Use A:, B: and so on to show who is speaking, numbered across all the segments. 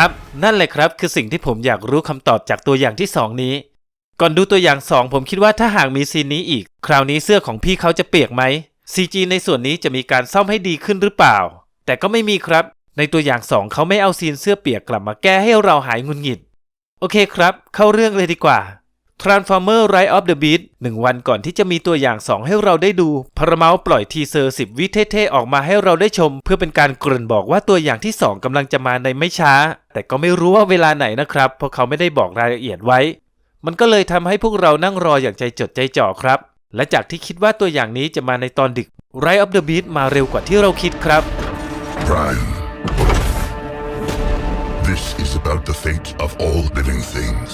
A: ครับ นั่นแหละครับคือสิ่งที่ผมอยากรู้คำตอบจากตัวอย่างที่ 2 นี้ ก่อนดูตัวอย่าง 2 ผมคิดว่าถ้าหากมีซีนนี้อีก คราวนี้เสื้อของพี่เขาจะเปียกไหม CG ในส่วนนี้จะมีการซ่อมให้ดีขึ้นหรือเปล่า แต่ก็ไม่มีครับ ในตัวอย่าง 2 เขาไม่เอาซีนเสื้อเปียกกลับมาแก้ให้เราหายงุนหงิด โอเคครับ เข้าเรื่องเลยดีกว่า Transformer Rise of the Beast หนึ่งวันก่อนที่จะมีตัวอย่าง 2 ให้เราได้ดูพารเมลปล่อยทีเซอร์ 10 วิเท่ๆ ออกมาให้เราได้ชม เพื่อเป็นการกริ่นบอกว่าตัวอย่างที่ 2กำลังจะมาในไม่ช้า แต่ก็ไม่รู้ว่าเวลาไหนนะครับ เพราะเขาไม่ได้บอกรายละเอียดไว้ มันก็เลยทำให้พวกเรานั่งรออย่างใจจดใจจ่อครับ และจากที่คิดว่าตัวอย่างนี้จะมาในตอนดึก Rise of the Beast มาเร็วกว่าที่เราคิดครับ
B: Prime. This is about the fate of all living things.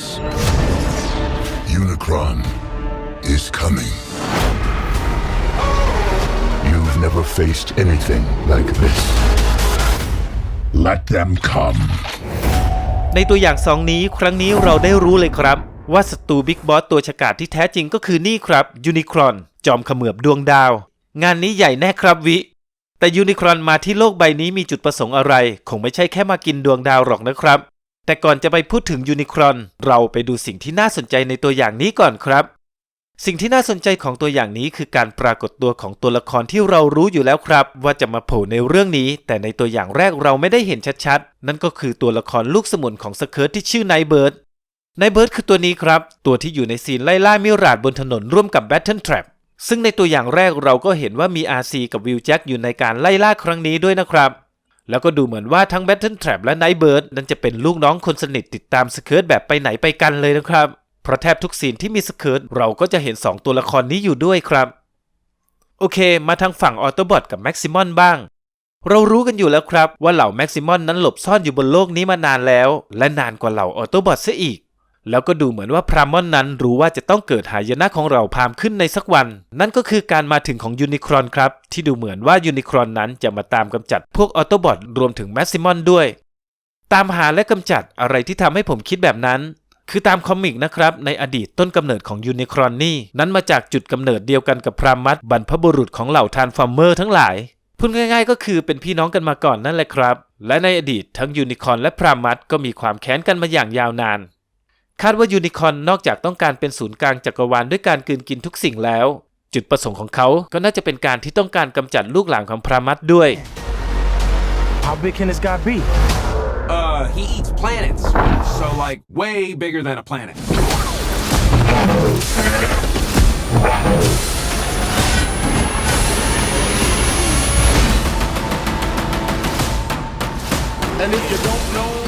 B: Unicron is coming. You've never faced anything like this. Let them come.
A: ในตัวอย่างสองนี้ครั้งนี้เราได้รู้เลยครับ ว่าศัตรูบิ๊กบอสตัวฉกาจที่แท้จริงก็คือนี่ครับยูนิครอนจอมเขมือบดวงดาว งานนี้ใหญ่แน่ครับวิ แต่ยูนิครอนมาที่โลกใบนี้มีจุดประสงค์อะไร คงไม่ใช่แค่มากินดวงดาวหรอกนะครับ แต่ก่อนจะไปพูดถึงยูนิครอนเราไปดูสิ่งที่น่าสนใจในตัวอย่างนี้ก่อนครับ สิ่งที่น่าสนใจของตัวอย่างนี้คือการปรากฏตัวของตัวละครที่เรารู้อยู่แล้วครับ ว่าจะมาโผล่ในเรื่องนี้ แต่ในตัวอย่างแรกเราไม่ได้เห็นชัดๆ นั่นก็คือตัวละครลูกสมุนของสเคิร์ตที่ชื่อไนเบิร์ดไนเบิร์ดคือตัวนี้ครับ ตัวที่อยู่ในซีนไล่ล่ามิราดบนถนนร่วมกับแบทเทิลแทรปซึ่งในตัวอย่างแรกเราก็เห็นว่ามี RC กับวิลแจ็คอยู่ในการไล่ล่าครั้งนี้ด้วยนะครับ แล้วก็ดูเหมือนว่าทั้ง Battle Trap และ Nightbird นั้นจะเป็นลูกน้องคนสนิทติดตามสเคิร์ตแบบไปไหนไปกันเลยนะครับ เพราะแทบทุกซีนที่มีสเคิร์ตเราก็จะเห็น 2 ตัวละครนี้อยู่ด้วยครับ โอเค มาทางฝั่งออโตบอทกับแม็กซิมอนบ้าง เรารู้กันอยู่แล้วครับว่าเหล่าแม็กซิมอนนั้นหลบซ่อนอยู่บนโลกนี้มานานแล้ว และนานกว่าเหล่าออโตบอทซะอีก แล้วก็ดูเหมือนว่าพรามอนนั้นรู้ว่าจะต้องเกิดหายนะของเราพามขึ้นในสักวัน นั่นก็คือการมาถึงของยูนิครอนครับ ที่ดูเหมือนว่ายูนิครอนนั้นจะมาตามกำจัดพวกออโตบอทรวมถึงแมสซิมอนด้วย ตามหาและกำจัดอะไรที่ทำให้ผมคิดแบบนั้น คือตามคอมิกนะครับ ในอดีตต้นกำเนิดของยูนิครอนนี่นั้นมาจากจุดกำเนิดเดียวกันกับพรามัดบรรพบุรุษของเหล่าทานส์ฟอร์เมอร์ทั้งหลายพูดง่ายๆ ก็คือเป็นพี่น้องกันมาก่อนนั่นแหละครับ และในอดีตทั้งยูนิครอนและพรามัดก็มีความแค้นกันมาอย่างยาวนาน คาดว่ายูนิคอร์นนอกจากต้องการเป็นศูนย์กลางจักรวาลด้วยการกลืนกินทุกสิ่งแล้ว จุดประสงค์ของเขาก็น่าจะเป็นการที่ต้องการกำจัดลูกหลานของพรามัดด้วย
C: How big can this guy be?
D: Uh, he eats planets. So, like, way bigger than a planet. And if you don't know,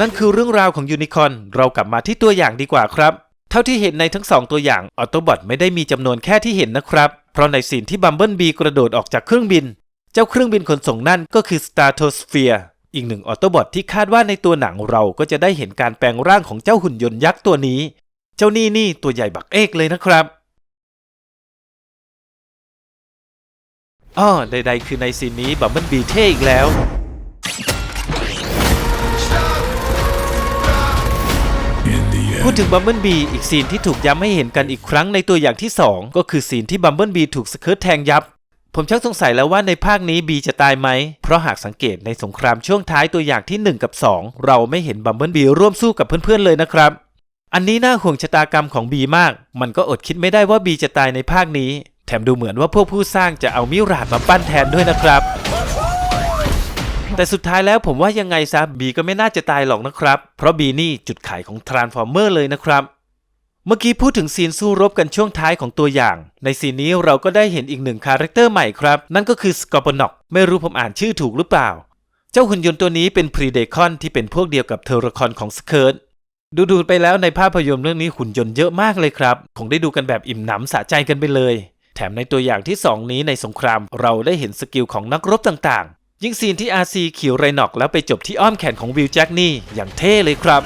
A: นั่นคือเรื่องราวของยูนิคอร์นเรากลับมาที่ตัวอย่างดีกว่าครับ เท่าที่เห็นในทั้งสองตัวอย่างออโตบอทไม่ได้มีจำนวนแค่ที่เห็นนะครับ เพราะในซีนที่บัมเบิลบีกระโดดออกจากเครื่องบิน เจ้าเครื่องบินขนส่งนั่นก็คือ Stratosphere อีกหนึ่งออโตบอทที่คาดว่าในตัวหนังเราก็จะได้เห็นการแปลงร่างของเจ้าหุ่นยนต์ยักษ์ตัวนี้ เจ้านี่นี่ตัวใหญ่บักเอกเลยนะครับอ้อใดๆคือในซีนนี้บัมเบิลบีเท่อีกแล้ว ถึงบัมเบิลบีอีกซีนที่ถูกย้ำให้เห็นกันอีกครั้งในตัวอย่างที่ 2 ก็คือซีนที่บัมเบิลบีถูกสเคิร์ตแทงยับ ผมชักสงสัยแล้วว่าในภาคนี้บีจะตายไหม เพราะหากสังเกตในสงครามช่วงท้ายตัวอย่างที่ 1 กับ 2 เราไม่เห็นบัมเบิลบีร่วมสู้กับเพื่อนๆเลยนะครับ อันนี้น่าห่วงชะตากรรมของบีมาก มันก็อดคิดไม่ได้ว่าบีจะตายในภาคนี้ แถมดูเหมือนว่าพวกผู้สร้างจะเอามิราดมาปั้นแทนด้วยนะครับ แต่สุดท้ายแล้วผมว่ายังไงซะบีก็ไม่น่าจะตายหรอกนะครับ เพราะบีนี่จุดขายของ Transformer เลยนะครับเมื่อกี้พูดถึงซีนสู้รบกันช่วงท้ายของตัวอย่าง ในซีนนี้เราก็ได้เห็นอีกหนึ่งคาแรคเตอร์ใหม่ครับ นั่นก็คือสกอร์ปนอกไม่รู้ผมอ่านชื่อถูกหรือเปล่า เจ้าหุ่นยนต์ตัวนี้เป็นพรีเดคอนที่เป็นพวกเดียวกับเทอร์คอนของสเคิร์ตดูดูๆไปแล้วในภาพยนตร์เรื่องนี้หุ่นยนต์เยอะมากเลยครับ คงได้ดูกันแบบอิ่มหนำสะใจกันไปเลย แถมในตัวอย่างที่ 2 นี้ในสงครามเราได้เห็นสกิลของนักรบต่าง ยิ่งซีนที่อาซีขี่ไรนอกแล้วไปจบที่อ้อมแขนของวิลแจ็คนี่อย่างเท่เลยครับค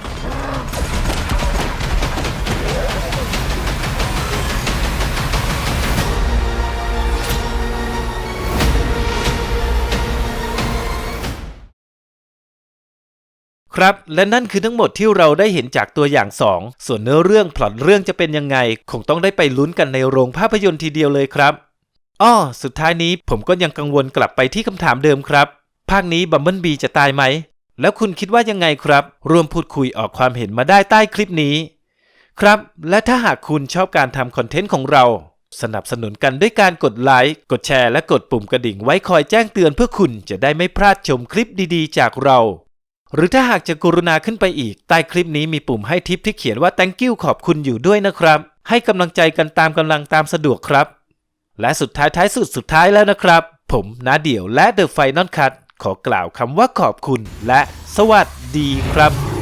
A: รับและนั่นคือทั้งหมดที่เราได้เห็นจากตัวอย่าง 2 ส่วนเนื้อเรื่องพล็อตเรื่องจะเป็นยังไง คงต้องได้ไปลุ้นกันในโรงภาพยนตร์ทีเดียวเลยครับ อ้อสุดท้ายนี้ผมก็ยังกังวลกลับไปที่คำถามเดิมครับ ภาคนี้บัมเบิลบีจะตายไหม แล้วคุณคิดว่ายังไงครับ ร่วมพูดคุยออกความเห็นมาได้ใต้คลิปนี้ ครับ และถ้าหากคุณชอบการทำคอนเทนต์ของเรา สนับสนุนกันด้วยการกดไลค์ กดแชร์และกดปุ่มกระดิ่งไว้คอยแจ้งเตือนเพื่อคุณจะได้ไม่พลาดชมคลิปดีๆ จากเรา หรือถ้าหากจะกรุณาขึ้นไปอีก ใต้คลิปนี้มีปุ่มให้ทิปที่เขียนว่า thank you ขอบคุณอยู่ด้วยนะครับ ให้กำลังใจกันตามกำลังตามสะดวกครับ และสุดท้ายท้ายสุดสุดท้ายแล้วนะครับ ผมนาเดี่ยวและ The Final Cut ขอกล่าวคำว่าขอบคุณและสวัสดีครับ